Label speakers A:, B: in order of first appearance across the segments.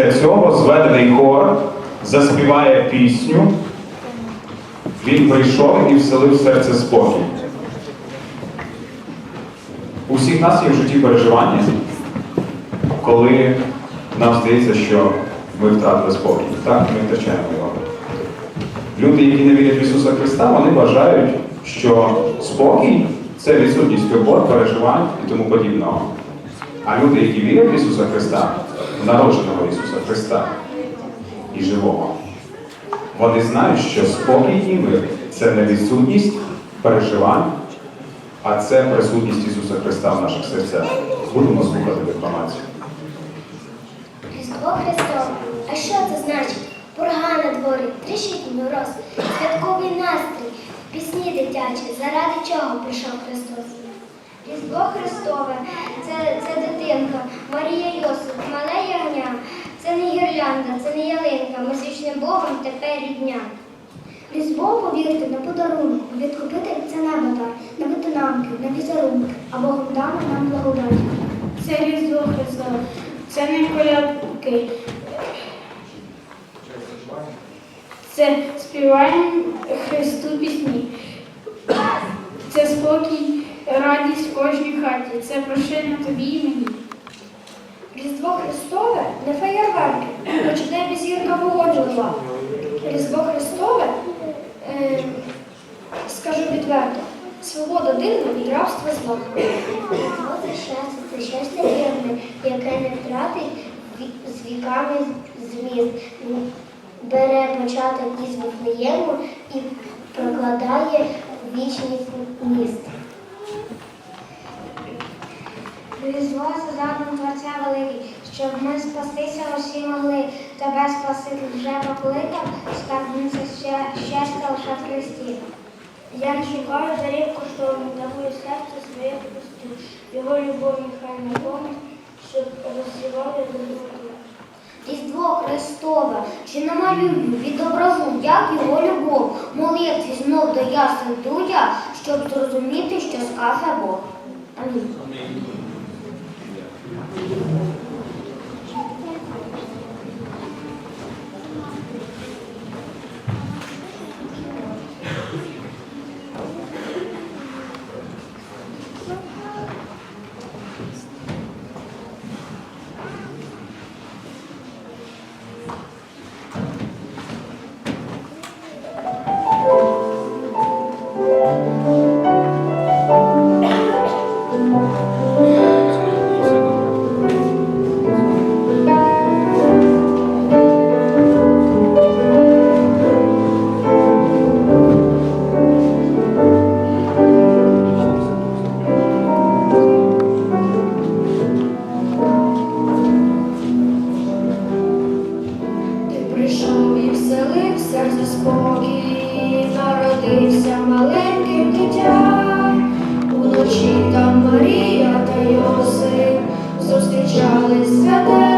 A: після цього зведений хор заспіває пісню. Він прийшов і вселив серце спокій. У всіх нас є в житті переживання, коли нам здається, що ми втратили спокій. Так, ми втрачаємо його. Люди, які не вірять в Ісуса Христа, вони вважають, що спокій це відсутність турбот, переживань і тому подібного. А люди, які вірять в Ісуса Христа, народженого Ісуса Христа і живого, вони знають, що спокій і мир це не відсутність переживань, а це присутність Ісуса Христа в наших серцях. Будемо слухати декламацію.
B: Різдво Христове. А що це значить? Пурга на дворі, трішить мороз, святковий настрій, пісні дитячі, заради чого прийшов Христос? Різдво Христове, це, це дитинка, Марія Йосип, мале ягня. Це не гірлянда, це не ялинка. Ми з Богом тепер рідня. Різдво, повірте, на подарунок, відкупитель це небо дар, на витинанки, на візерунки, а Богом дано нам благодать.
C: Це Різдво Христове, це не колядки. Це співаємо Христу пісні. Це спокій, радість в кожній хаті. Це прошення тобі і мені.
B: Різдво Христове не феєрверки, хоч небі зірка погоджувала. Різдво Христове, е, скажу відверто, свобода дивна і рабство зла. Це щастя, це щастя вірне, яке не втратить з віками зміст. Бере початок із Вифлеєму і прокладає вічний міст. Різдво за задум Творця Великий, щоб ми спастися усі могли. Тебе Спаситель вже покликав, скарбниця щастя лише в Христі.
C: Я не шукаю дарів коштовних, дарую серце своє просту. Його любов нехай наповнить, щоб розсівали доброту.
B: Різдво Христове, чи намалюю, відображу, як його любов, молитві знов до ясен дуя, щоб зрозуміти, що скаже Бог. Амінь. Thank you. Святе.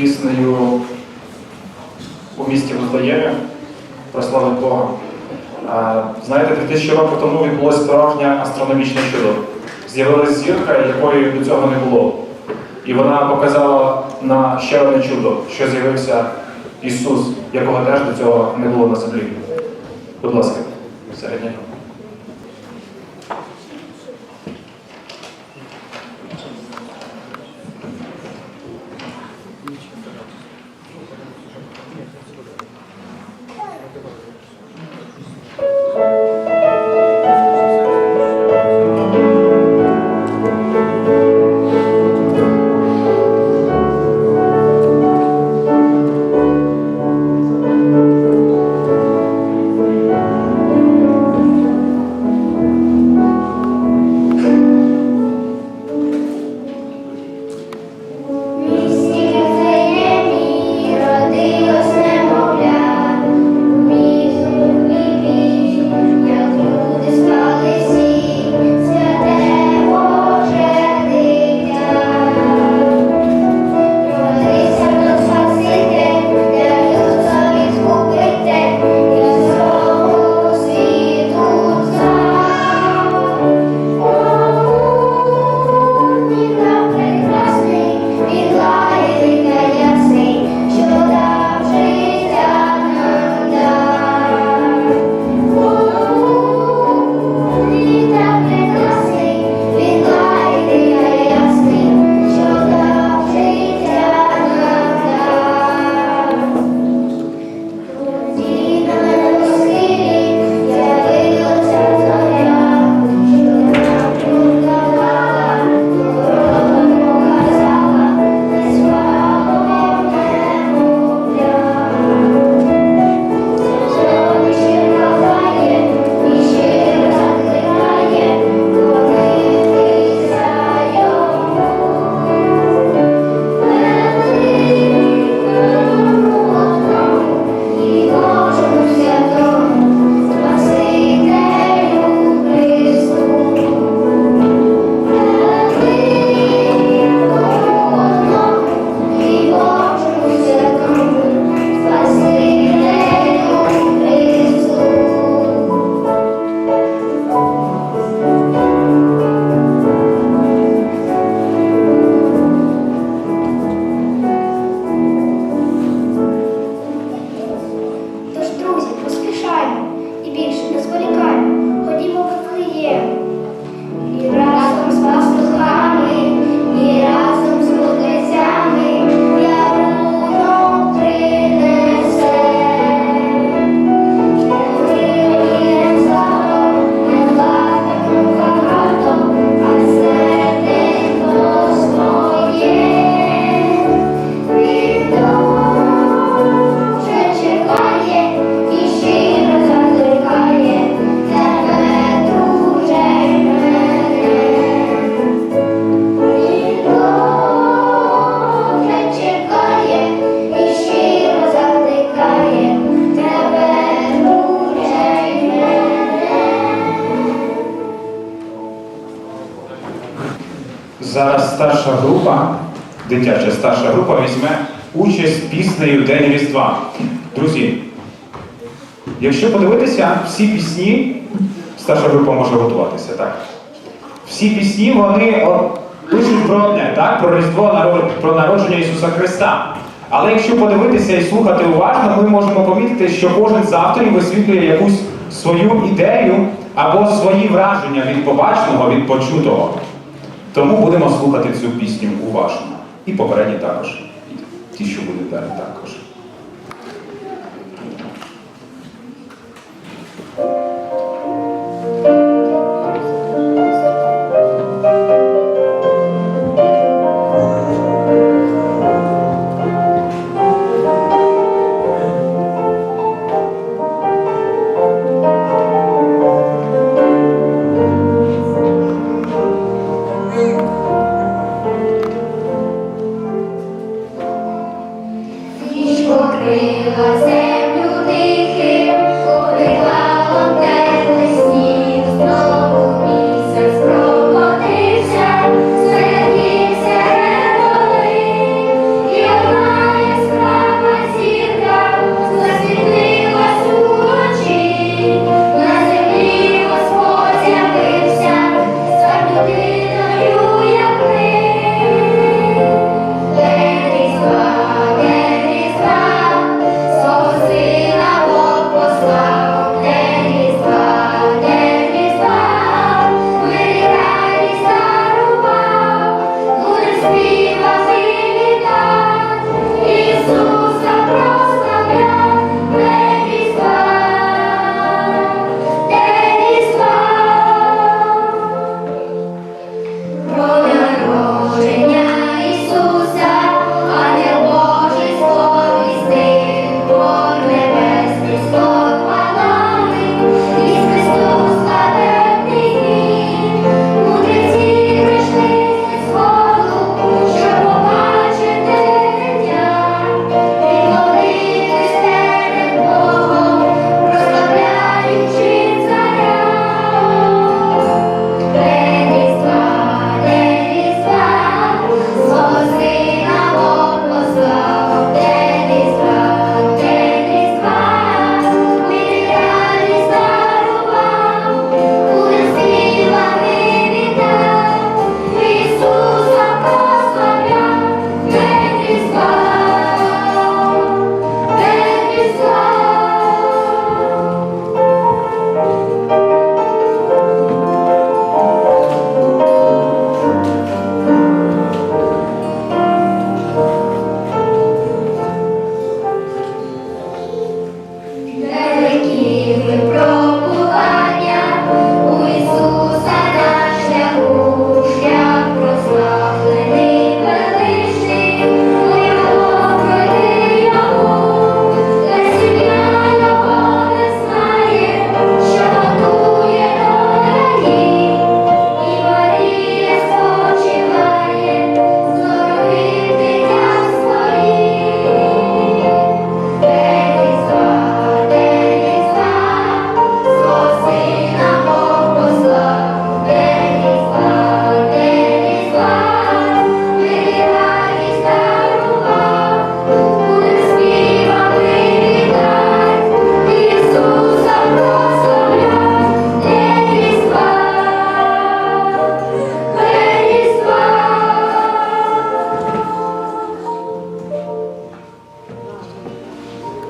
B: піснею у місті Воздає про славу Бога. Знаєте, 2000 років тому відбулося справжнє астрономічне чудо. З'явилася зірка, якої до цього не було. І вона показала на ще одне чудо, що з'явився Ісус, якого теж до цього не було на землі. Будь ласка,
A: середнього. Візьме участь піснею День Різдва. Друзі, якщо подивитися, всі пісні, старша група може готуватися, так? Всі пісні вони пишуть про одне, так? Про Різдво, про народження Ісуса Христа. Але якщо подивитися і слухати уважно, ми можемо помітити, що кожен з авторів висвітлює якусь свою ідею або свої враження від побаченого, від почутого. Тому будемо слухати цю пісню уважно. І попередні також. Ті, що далі також.